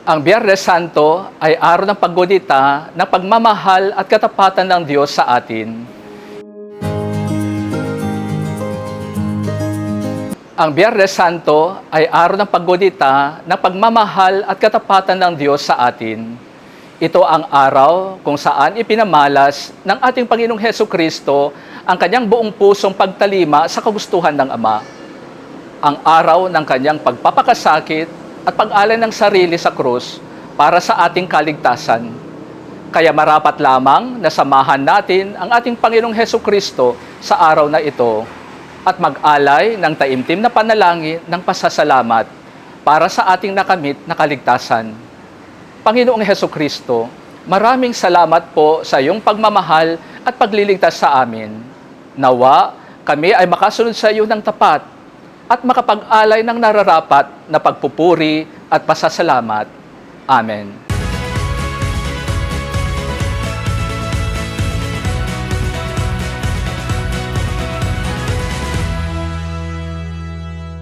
Ang Biyernes Santo ay araw ng paggunita ng pagmamahal at katapatan ng Diyos sa atin. Ang Biyernes Santo ay araw ng paggunita ng pagmamahal at katapatan ng Diyos sa atin. Ito ang araw kung saan ipinamalas ng ating Panginoong Heso Kristo ang kanyang buong pusong pagtalima sa kagustuhan ng Ama. Ang araw ng kanyang pagpapakasakit at pag-alay ng sarili sa krus para sa ating kaligtasan. Kaya marapat lamang na samahan natin ang ating Panginoong Heso Kristo sa araw na ito at mag-alay ng taimtim na panalangin ng pasasalamat para sa ating nakamit na kaligtasan. Panginoong Heso Kristo, maraming salamat po sa iyong pagmamahal at pagliligtas sa amin. Nawa, kami ay makasunod sa iyo ng tapat at makapag-alay ng nararapat na pagpupuri at pasasalamat. Amen.